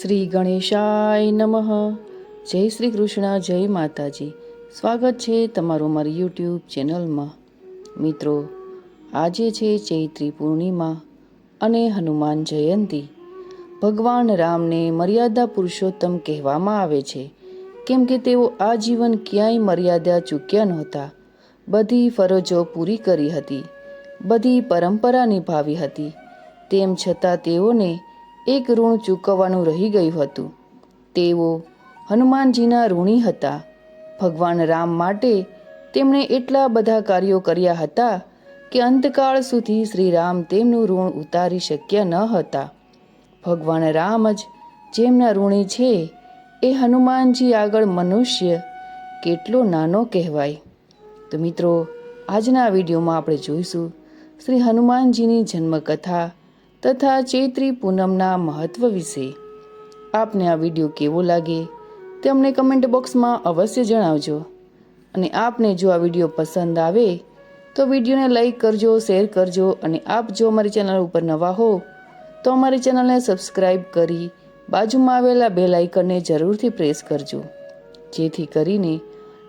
શ્રી ગણેશાય નમઃ. જય શ્રી કૃષ્ણ, જય માતાજી. સ્વાગત છે તમારું મારી યુટ્યુબ ચેનલમાં. મિત્રો, આજે છે ચૈત્રી પૂર્ણિમા અને હનુમાન જયંતી. ભગવાન રામને મર્યાદા પુરુષોત્તમ કહેવામાં આવે છે. કેમ કે તેઓ આ જીવન ક્યાંય મર્યાદા ચૂક્યા નહોતા. બધી ફરજો પૂરી કરી હતી. બધી પરંપરા નિભાવી હતી. તેમ છતાં તેઓને એક ઋણ ચૂકવવાનું રહી ગયું હતું. તેઓ હનુમાનજીના ઋણી હતા. ભગવાન રામ માટે તેમણે એટલા બધા કાર્યો કર્યા હતા કે અંતકાળ સુધી શ્રી રામ તેમનું ઋણ ઉતારી શક્યા ન હતા. ભગવાન રામ જ જેમના ઋણી છે એ હનુમાનજી આગળ મનુષ્ય કેટલો નાનો કહેવાય. તો મિત્રો, આજના વિડીયોમાં આપણે જોઈશું શ્રી હનુમાનજીની જન્મકથા તથા ચૈત્રી પૂનમના મહત્વ વિશે. આપને આ વીડિયો કેવો લાગે તે અમને કમેન્ટ બોક્સમાં અવશ્ય જણાવજો. અને આપને જો આ વીડિયો પસંદ આવે, તો વિડીયોને લાઈક કરજો, શેર કરજો અને આપ જો અમારી ચેનલ ઉપર નવા હો, તો અમારી ચેનલને સબસ્ક્રાઈબ કરી બાજુમાં આવેલા બે લાઇકનને જરૂરથી પ્રેસ કરજો. જેથી કરીને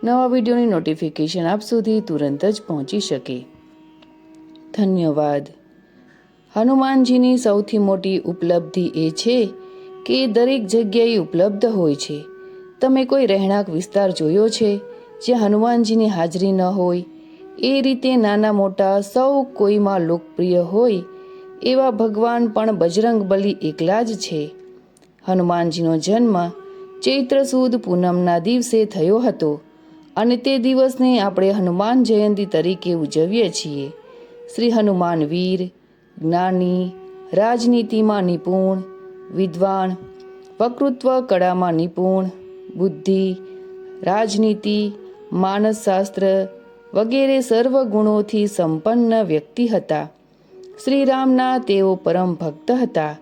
નવા વિડીયોની નોટિફિકેશન આપ સુધી તુરંત જ પહોંચી શકે. ધન્યવાદ. હનુમાનજીની સૌથી મોટી ઉપલબ્ધિ એ છે કે દરેક જગ્યાએ ઉપલબ્ધ હોય છે. તમે કોઈ રહેણાંક વિસ્તાર જોયો છે જ્યાં હનુમાનજીની હાજરી ન હોય? એ રીતે નાના મોટા સૌ કોઈમાં લોકપ્રિય હોય એવા ભગવાન પણ બજરંગ બલી એકલા જ છે. હનુમાનજીનો જન્મ ચૈત્ર સુદ પૂનમના દિવસે થયો હતો અને તે દિવસને આપણે હનુમાન જયંતી તરીકે ઉજવીએ છીએ. શ્રી હનુમાન વીર જ્ઞાની, રાજનીતિમાં નિપુણ, વિદ્વાન વકૃત્વ કળામાં નિપુણ, બુદ્ધિ, રાજનીતિ, માનસશાસ્ત્ર વગેરે સર્વ ગુણોથી સંપન્ન વ્યક્તિ હતા. શ્રીરામના તેઓ પરમ ભક્ત હતા.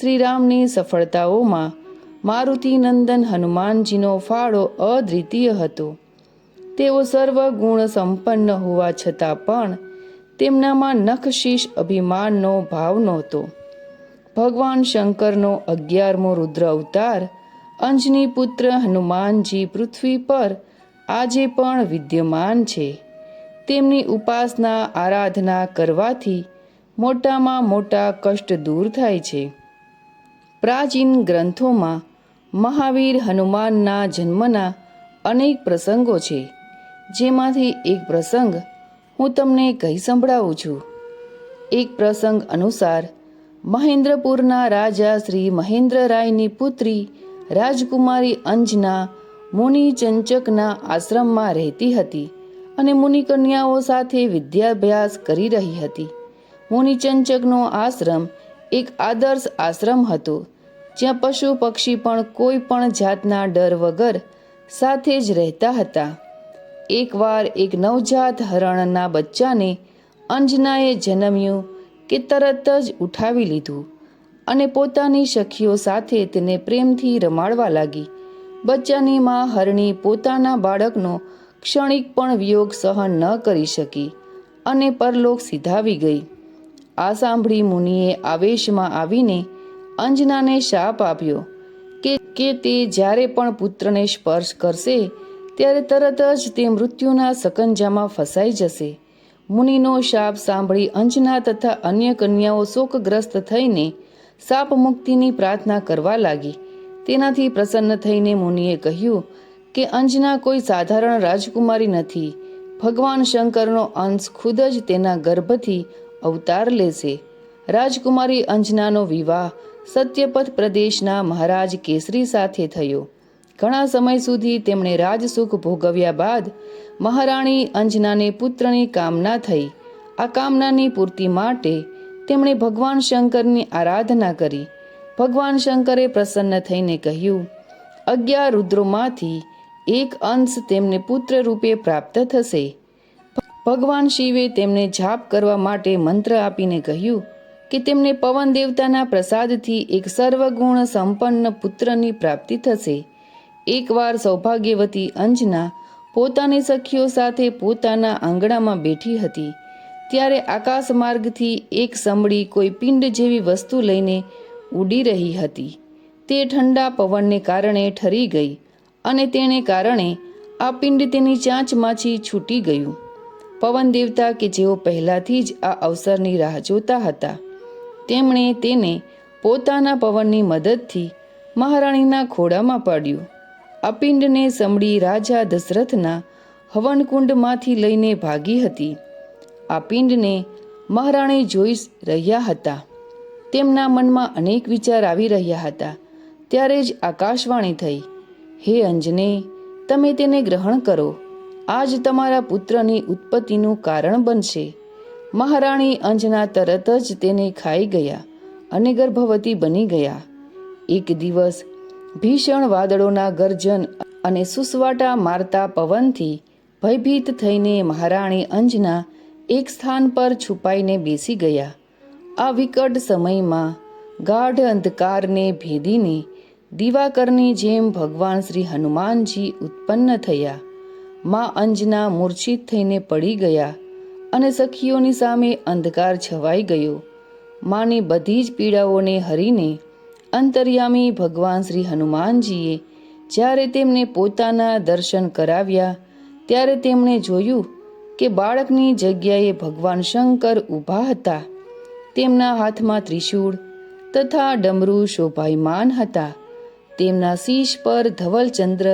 શ્રીરામની સફળતાઓમાં મારુતિનંદન હનુમાનજીનો ફાળો અદ્વિતીય હતો. તેઓ સર્વ ગુણ સંપન્ન હોવા છતાં પણ તેમનામાં નખશીશ અભિમાનનો ભાવ નહોતો. ભગવાન શંકરનો અગિયારમો રુદ્ર અવતાર, અંજની પુત્ર હનુમાનજી પૃથ્વી પર આજે પણ વિદ્યમાન છે. તેમની ઉપાસના, આરાધના કરવાથી મોટામાં મોટા કષ્ટ દૂર થાય છે. પ્રાચીન ગ્રંથોમાં મહાવીર હનુમાનના જન્મના અનેક પ્રસંગો છે, જેમાંથી એક પ્રસંગ હું તમને કહી સંભળાવું છું. એક પ્રસંગ અનુસાર, મહેન્દ્રપુરના રાજા શ્રી મહેન્દ્રરાયની પુત્રી રાજકુમારી અંજના મુનિ ચંચકના આશ્રમમાં રહેતી હતી અને મુનિ કન્યાઓ સાથે વિદ્યાભ્યાસ કરી રહી હતી. મુનિચંચકનો આશ્રમ એક આદર્શ આશ્રમ હતો, જ્યાં પશુ પક્ષી પણ કોઈ પણ જાતના ડર વગર સાથે જ રહેતા હતા. એકવાર એક નવજાત હરણના બચ્ચાને અંજનાએ જન્મ્યું કે તરત જ ઉઠાવી લીધું અને પોતાની સખીઓ સાથે તેને પ્રેમથી રમાડવા લાગી. બચ્ચાની માં હરણી પોતાના બાળકનો ક્ષણિક પણ વિયોગ સહન ન કરી શકી અને પરલોક સીધાવી ગઈ. આ સાંભળી મુનિએ આવેશમાં આવીને અંજનાને શાપ આપ્યો કે તે જ્યારે પણ પુત્રને સ્પર્શ કરશે ત્યારે તરત જ તે મૃત્યુના સકંજામાં ફસાઈ જશે. મુનિનો શાપ સાંભળી અંજના તથા અન્ય કન્યાઓ શોકગ્રસ્ત થઈને સાપ મુક્તિની પ્રાર્થના કરવા લાગી. તેનાથી પ્રસન્ન થઈને મુનિએ કહ્યું કે અંજના કોઈ સાધારણ રાજકુમારી નથી. ભગવાન શંકરનો અંશ ખુદ જ તેના ગર્ભથી અવતાર લેશે. રાજકુમારી અંજનાનો વિવાહ સત્યપથ પ્રદેશના મહારાજ કેસરી સાથે થયો. ઘણા સમય સુધી તેમણે રાજસુખ ભોગવ્યા બાદ મહારાણી અંજનાને પુત્રની કામના થઈ. આ કામનાની પૂર્તિ માટે તેમણે ભગવાન શંકરની આરાધના કરી. ભગવાન શંકરે પ્રસન્ન થઈને કહ્યું, અગિયાર રુદ્રોમાંથી એક અંશ તેમને પુત્ર રૂપે પ્રાપ્ત થશે. ભગવાન શિવે તેમને જાપ કરવા માટે મંત્ર આપીને કહ્યું કે તેમને પવન દેવતાના પ્રસાદથી એક સર્વગુણ સંપન્ન પુત્રની પ્રાપ્તિ થશે. એકવાર સૌભાગ્યવતી અંજના પોતાની સખીઓ સાથે પોતાના આંગણામાં બેઠી હતી. ત્યારે આકાશ માર્ગથી એક સંભળી કોઈ પિંડ જેવી વસ્તુ લઈને ઉડી રહી હતી. તે ઠંડા પવનને કારણે ઠરી ગઈ અને તેને કારણે આ પિંડ તેની ચાંચમાંથી છૂટી ગયું. પવન દેવતા કે જેઓ પહેલાથી જ આ અવસરની રાહ જોતા હતા, તેમણે તેને પોતાના પવનની મદદથી મહારાણીના ખોળામાં પાડ્યું. આ પિંડને સમડી રાજા દશરથના હવનકુંડમાંથી લઈને ભાગી હતી. આ પિંડને મહારાણી જોઈ રહ્યા હતા. તેમના મનમાં અનેક વિચાર આવી રહ્યા હતા. ત્યારે જ આકાશવાણી થઈ, હે અંજને, તમે તેને ગ્રહણ કરો. આજ તમારા પુત્રની ઉત્પત્તિનું કારણ બનશે. મહારાણી અંજના તરત જ તેને ખાઈ ગયા અને ગર્ભવતી બની ગયા. એક દિવસ ભીષણ વાદળોના ગર્જન અને સુસવાટા મારતા પવનથી ભયભીત થઈને મહારાણી અંજના એક સ્થાન પર છુપાઈને બેસી ગયા. આ વિકટ સમયમાં ગાઢ અંધકારને ભેદીને દિવાકરની જેમ ભગવાન શ્રી હનુમાનજી ઉત્પન્ન થયા. મા અંજના મૂર્છિત થઈને પડી ગયા અને સખીઓની સામે અંધકાર છવાઈ ગયો. માની બધી જ પીડાઓને હરીને અંતર્યામી ભગવાન શ્રી હનુમાનજીએ જ્યારે તેમને પોતાના દર્શન કરાવ્યા, ત્યારે તેમણે જોયું કે બાળકની જગ્યાએ ભગવાન શંકર ઊભા હતા. તેમના હાથમાં ત્રિશૂળ તથા ડમરૂ શોભાયમાન હતા. તેમના શીશ પર ધવલચંદ્ર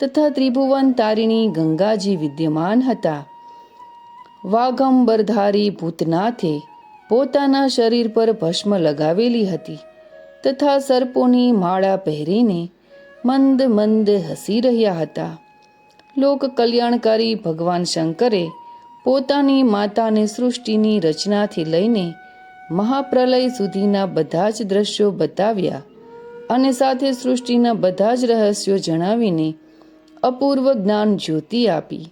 તથા ત્રિભુવન તારીણી ગંગાજી વિદ્યમાન હતા. વાઘંબરધારી ભૂતનાથે પોતાના શરીર પર ભસ્મ લગાવેલી હતી. તથા સર્પોની માળા પહેરીને મંદ મંદ હસી રહ્યા હતા. લોક કલ્યાણકારી ભગવાન શંકરે પોતાની માતાને સૃષ્ટિની રચનાથી લઈને મહાપ્રલય સુધીના બધા જ દ્રશ્યો બતાવ્યા અને સાથે સૃષ્ટિના બધા જ રહસ્યો જણાવીને અપૂર્વ જ્ઞાન જ્યોતિ આપી.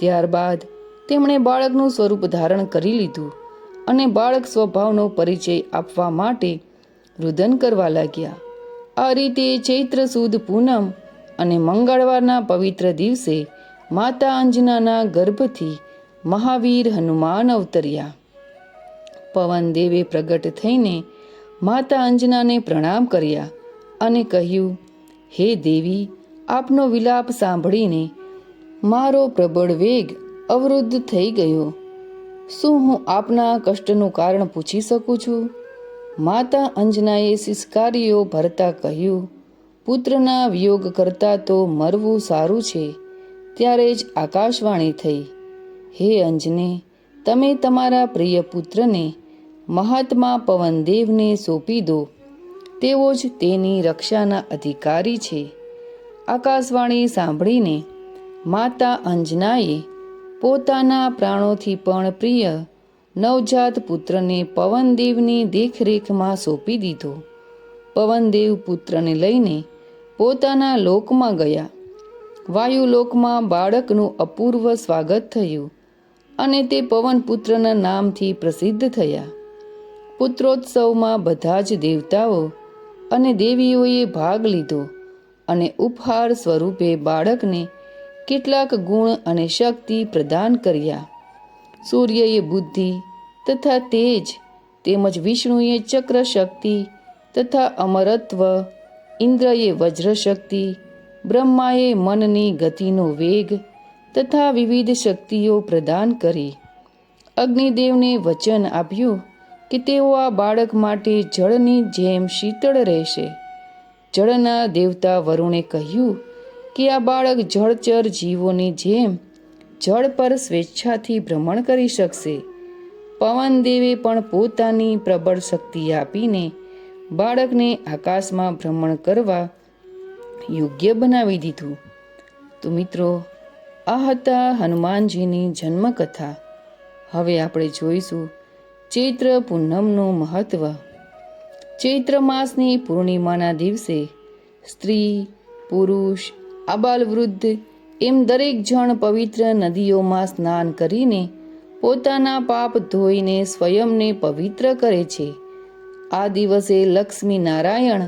ત્યારબાદ તેમણે બાળકનું સ્વરૂપ ધારણ કરી લીધું અને બાળક સ્વભાવનો પરિચય આપવા માટે રુદન કરવા લાગ્યા. આ રીતે ચૈત્ર સુદ પૂનમ અને મંગળવારના પવિત્ર દિવસે માતા અંજનાના ગર્ભથી મહાવીર હનુમાન અવતર્યા. પવન દેવે પ્રગટ થઈને માતા અંજનાને પ્રણામ કર્યા અને કહ્યું, હે દેવી, આપનો વિલાપ સાંભળીને મારો પ્રબળ વેગ અવરુદ્ધ થઈ ગયો. શું હું આપના કષ્ટનું કારણ પૂછી શકું છું? માતા અંજનાએ સિસ્કારીઓ ભરતા કહ્યું, પુત્રના વિયોગ કરતાં તો મરવું સારું છે, ત્યારે જ આકાશવાણી થઈ. હે અંજને, તમે તમારા પ્રિય પુત્રને મહાત્મા પવનદેવને સોંપી દો. તેઓ જ તેની રક્ષાના અધિકારી છે. આકાશવાણી સાંભળીને માતા અંજનાએ પોતાના પ્રાણોથી પણ પ્રિય નવજાત પુત્રને પવનદેવની દેખરેખમાં સોંપી દીધો. પવનદેવ પુત્રને લઈને પોતાના લોકમાં ગયા. વાયુલોકમાં બાળકનું અપૂર્વ સ્વાગત થયું અને તે પવનપુત્રના નામથી પ્રસિદ્ધ થયા. પુત્રોત્સવમાં બધા જ દેવતાઓ અને દેવીઓએ ભાગ લીધો અને ઉપહાર સ્વરૂપે બાળકને કેટલાક ગુણ અને શક્તિ પ્રદાન કર્યા. સૂર્યએ બુદ્ધિ તથા તેજ તેમજ વિષ્ણુએ ચક્ર શક્તિ તથા અમરત્વ, ઇન્દ્રએ વજ્ર શક્તિ બ્રહ્માએ મનની ગતિનો વેગ તથા વિવિધ શક્તિઓ પ્રદાન કરી. અગ્નિદેવને વચન આપ્યું કે તેઓ આ બાળક માટે જળની જેમ શીતળ રહેશે. જળના દેવતા વરુણે કહ્યું કે આ બાળક જળચર જીવોની જેમ જળ પર સ્વેચ્છાથી ભ્રમણ કરી શકશે. પવનદેવે પણ પોતાની પ્રબળ શક્તિ આપીને બાળકને આકાશમાં ભ્રમણ કરવા યોગ્ય બનાવી દીધું. તો મિત્રો, આ હતા હનુમાનજીની જન્મકથા. હવે આપણે જોઈશું ચૈત્ર પૂનમનું મહત્વ. ચૈત્ર માસની પૂર્ણિમાના દિવસે સ્ત્રી, પુરુષ આબાલ વૃદ્ધ એમ દરેક જણ પવિત્ર નદીઓમાં સ્નાન કરીને પોતાના પાપ ધોઈને સ્વયંને પવિત્ર કરે છે. આ દિવસે લક્ષ્મી નારાયણ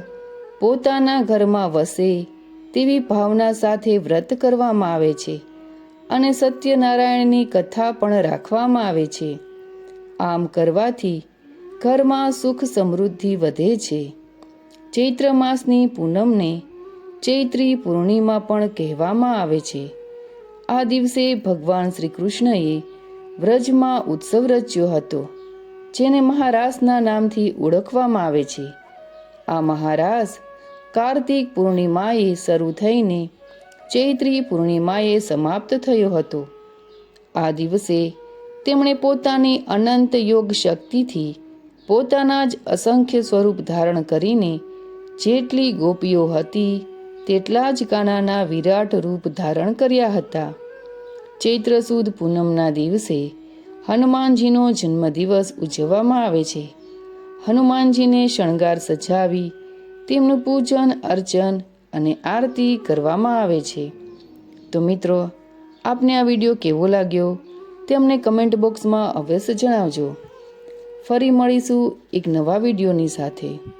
પોતાના ઘરમાં વસે તેવી ભાવના સાથે વ્રત કરવામાં આવે છે અને સત્યનારાયણની કથા પણ રાખવામાં આવે છે. આમ કરવાથી ઘરમાં સુખ સમૃદ્ધિ વધે છે. ચૈત્ર માસની પૂનમને ચૈત્રી પૂર્ણિમા પણ કહેવામાં આવે છે. આ દિવસે ભગવાન શ્રી કૃષ્ણએ વ્રજમાં ઉત્સવ રચ્યો હતો, જેને મહારાસના નામથી ઓળખવામાં આવે છે. આ મહારાસ કાર્તિક પૂર્ણિમાએ શરૂ થઈને ચૈત્રી પૂર્ણિમાએ સમાપ્ત થયો હતો. આ દિવસે તેમણે પોતાની અનંત યોગ શક્તિથી પોતાના જ અસંખ્ય સ્વરૂપ ધારણ કરીને જેટલી ગોપીઓ હતી તેટલા જ કાનાના વિરાટ રૂપ ધારણ કર્યા હતા. ચૈત્ર સુદ પૂનમના દિવસે હનુમાનજીનો જન્મદિવસ ઉજવવામાં આવે છે. હનુમાનજીને શણગાર સજાવી, તેમનું પૂજન, અર્ચન અને આરતી કરવામાં આવે છે. તો મિત્રો, આપને આ વીડિયો કેવો લાગ્યો? તે અમને કમેન્ટ બોક્સમાં અવશ્ય જણાવજો. ફરી મળીશું એક નવા વિડીયોની સાથે.